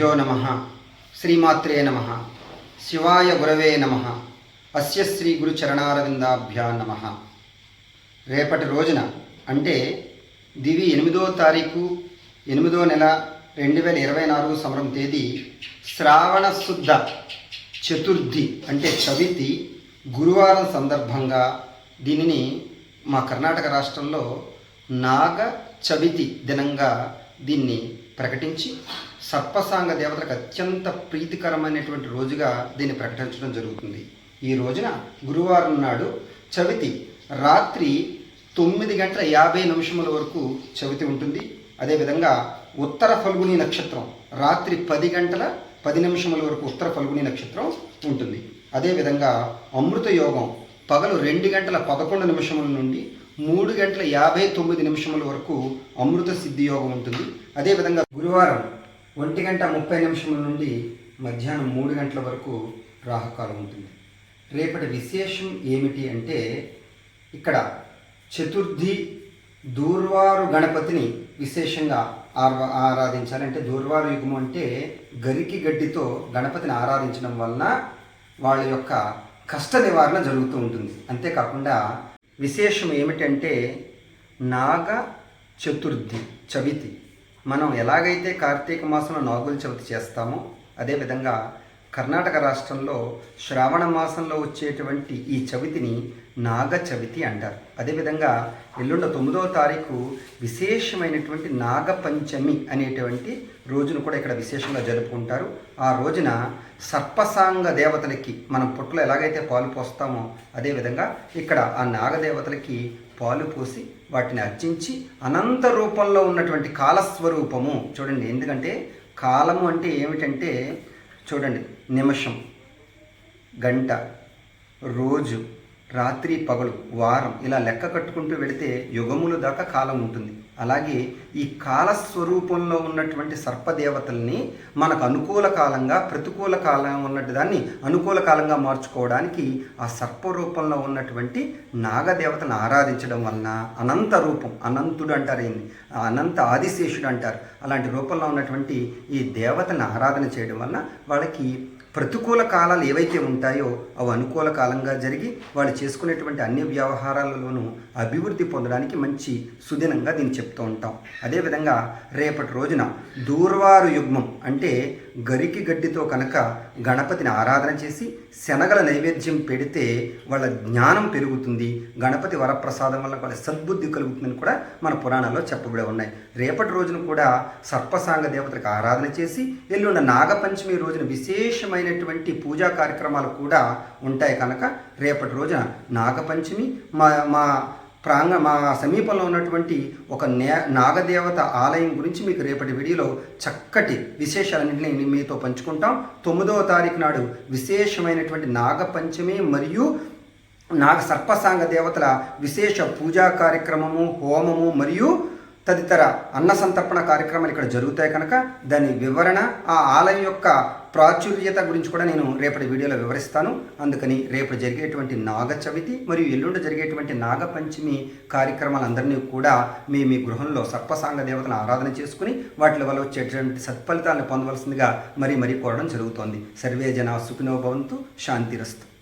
గురుభ్యో నమ శ్రీమాత్రే నమ శివాయ గురవే నమ అస్య శ్రీ గురు చరణారవిందాభ్యా నమ రేపటి రోజున అంటే దివి ఎనిమిదో తారీఖు ఎనిమిదో నెల రెండు వేల ఇరవై నాలుగు సంవత్సరం తేదీ శ్రావణ శుద్ధ చతుర్థి అంటే చవితి గురువారం సందర్భంగా దీనిని మా కర్ణాటక రాష్ట్రంలో నాగ చవితి దినంగా దీన్ని ప్రకటించి సర్పసాంగ దేవతలకు అత్యంత ప్రీతికరమైనటువంటి రోజుగా దీన్ని ప్రకటించడం జరుగుతుంది. ఈ రోజున గురువారం నాడు చవితి రాత్రి తొమ్మిది గంటల యాభై నిమిషముల వరకు చవితి ఉంటుంది. అదేవిధంగా ఉత్తర ఫల్గుని నక్షత్రం రాత్రి పది గంటల పది నిమిషముల వరకు ఉత్తర ఫల్గుని నక్షత్రం ఉంటుంది. అదేవిధంగా అమృత యోగం పగలు రెండు గంటల పదకొండు నిమిషముల నుండి మూడు గంటల యాభై తొమ్మిది నిమిషముల వరకు అమృత సిద్ధి యోగం ఉంటుంది. అదేవిధంగా గురువారం ఒంటి గంట ముప్పై నిమిషముల నుండి మధ్యాహ్నం మూడు గంటల వరకు రాహుకాలం ఉంటుంది. రేపటి విశేషం ఏమిటి అంటే ఇక్కడ చతుర్థి దూర్వారు గణపతిని విశేషంగా ఆరా- ఆరాధించాలి. అంటే దూర్వారు యుగం అంటే గరికి గడ్డితో గణపతిని ఆరాధించడం వలన వాళ్ళ యొక్క కష్ట నివారణ జరుగుతూ ఉంటుంది. అంతేకాకుండా విశేషం ఏమిటంటే నాగ చతుర్థి చవితి. మనం ఎలాగైతే కార్తీక మాసంలో నాగుల చవితి చేస్తామో అదేవిధంగా కర్ణాటక రాష్ట్రంలో శ్రావణ మాసంలో వచ్చేటువంటి ఈ చవితిని నాగ చవితి అంటారు. అదేవిధంగా ఎల్లుండ తొమ్మిదవ తారీఖు విశేషమైనటువంటి నాగపంచమి అనేటువంటి రోజును కూడా ఇక్కడ విశేషంగా జరుపుకుంటారు. ఆ రోజున సర్పసాంగ దేవతలకి మనం పుట్టలో ఎలాగైతే పాలు పోస్తామో అదేవిధంగా ఇక్కడ ఆ నాగదేవతలకి పాలు పోసి వాటిని అర్చించి అనంత రూపంలో ఉన్నటువంటి కాలస్వరూపము. చూడండి ఎందుకంటే కాలము అంటే ఏమిటంటే చూడండి నిమిషం గంట రోజు. రాత్రి పగలు వారం ఇలా లెక్క కట్టుకుంటూ వెళితే యుగములు దాకా కాలం ఉంటుంది. అలాగే ఈ కాల స్వరూపంలో ఉన్నటువంటి సర్పదేవతల్ని మనకు అనుకూల కాలంగా ప్రతికూల కాలం ఉన్నట్టు దాన్ని అనుకూల కాలంగా మార్చుకోవడానికి ఆ సర్ప రూపంలో ఉన్నటువంటి నాగదేవతను ఆరాధించడం వలన అనంత రూపం అనంతుడు అంటారు ఏంది ఆ అనంత ఆదిశేషుడు అంటారు. అలాంటి రూపంలో ఉన్నటువంటి ఈ దేవతను ఆరాధన చేయడం వలన వాళ్ళకి ప్రతికూల కాలాలు ఏవైతే ఉంటాయో అవి అనుకూల కాలంగా జరిగి వాళ్ళు చేసుకునేటువంటి అన్ని వ్యవహారాలలోనూ అభివృద్ధి పొందడానికి మంచి సుదినంగా దీన్ని చెప్తూ ఉంటాం. అదేవిధంగా రేపటి రోజున దూర్వారు యుగ్మం అంటే గరికి గడ్డితో కనుక గణపతిని ఆరాధన చేసి శనగల నైవేద్యం పెడితే వాళ్ళ జ్ఞానం పెరుగుతుంది. గణపతి వరప్రసాదం వల్ల వాళ్ళ సద్బుద్ధి కలుగుతుందని కూడా మన పురాణాల్లో చెప్పబడి ఉన్నాయి. రేపటి రోజున కూడా సర్పసాంగ దేవతలకు ఆరాధన చేసి ఎల్లుండ నాగపంచమి రోజున విశేషమైనటువంటి పూజా కార్యక్రమాలు కూడా ఉంటాయి కనుక రేపటి రోజున నాగపంచమి మా మా ప్రాంగ మా సమీపంలో ఉన్నటువంటి ఒక నే నాగదేవత ఆలయం గురించి మీకు రేపటి వీడియోలో చక్కటి విశేషాలన్నింటినీ మీతో పంచుకుంటాం. తొమ్మిదవ తారీఖు నాడు విశేషమైనటువంటి నాగపంచమి మరియు నాగ సర్పసాంగ దేవతల విశేష పూజా కార్యక్రమము హోమము మరియు తదితర అన్న సంతర్పణ కార్యక్రమాలు ఇక్కడ జరుగుతాయి కనుక దాని వివరణ ఆ ఆలయం యొక్క ప్రాచుర్యత గురించి కూడా నేను రేపటి వీడియోలో వివరిస్తాను. అందుకని రేపు జరిగేటువంటి నాగ చవితి మరియు ఎల్లుండి జరిగేటువంటి నాగపంచమి కార్యక్రమాలందరినీ కూడా మీ మీ గృహంలో సర్పసాంగ దేవతను ఆరాధన చేసుకుని వాటి వల్ల వచ్చేటువంటి సత్ఫలితాలను పొందవలసిందిగా మరీ మరీ కోరడం జరుగుతోంది. సర్వే జన సుఖినో భవంతు శాంతిరస్తు.